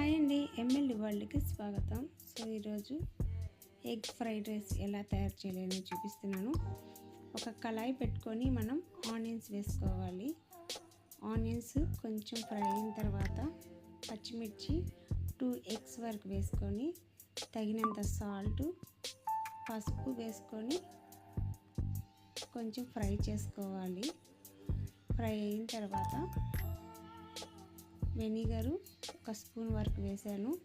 Hi అండి MLA వరల్డ్కి స్వాగతం. So ఈరోజు ఎగ్ ఫ్రైడ్ రైస్ ఎలా తయారు చేయాలని చూపిస్తున్నాను. ఒక కళాయి పెట్టుకొని మనం ఆనియన్స్ వేసుకోవాలి. ఆనియన్స్ కొంచెం ఫ్రై అయిన తర్వాత పచ్చిమిర్చి టూ ఎగ్స్ వరకు వేసుకొని తగినంత సాల్ట్ పసుపు వేసుకొని కొంచెం ఫ్రై చేసుకోవాలి. ఫ్రై అయిన తర్వాత వెనిగరు ఒక స్పూన్ వరకు వేసాను.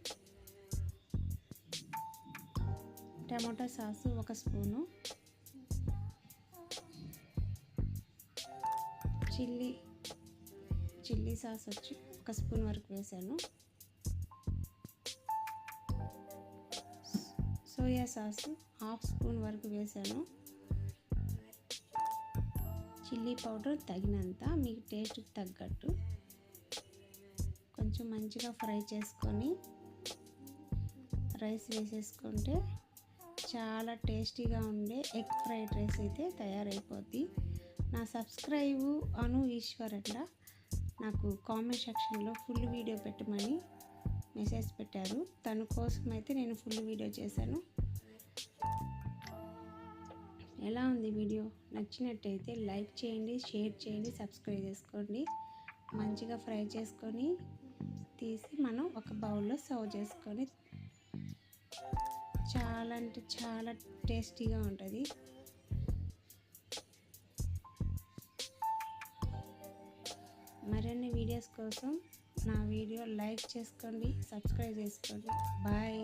టమాటా సాసు ఒక స్పూను. చిల్లీ చిల్లీ సాస్ వచ్చి ఒక స్పూన్ వరకు వేసాను. సోయా సాస్ హాఫ్ స్పూన్ వరకు వేసాను. చిల్లీ పౌడర్ తగినంత మీకు టేస్ట్కి తగ్గట్టు. కొంచెం మంచిగా ఫ్రై చేసుకొని రైస్ వేసేసుకుంటే చాలా టేస్టీగా ఉండే ఎగ్ ఫ్రైడ్ రైస్ అయితే తయారైపోద్ది. నా సబ్స్క్రైబు అను ఈశ్వర్ అట్లా నాకు కామెంట్ సెక్షన్లో ఫుల్ వీడియో పెట్టమని మెసేజ్ పెట్టారు. తన కోసం అయితే నేను ఫుల్ వీడియో చేశాను. ఎలా ఉంది వీడియో? నచ్చినట్టయితే లైక్ చేయండి షేర్ చేయండి సబ్స్క్రైబ్ చేసుకోండి. మంచిగా ఫ్రై చేసుకొని ఒక బౌల్లో సర్వ్ చేసుకొని చాలా అంటే చాలా టేస్టీగా ఉంటుంది. మరిన్ని వీడియోస్ కోసం నా వీడియో లైక్ చేసుకోండి సబ్స్క్రైబ్ చేసుకోండి. బాయ్.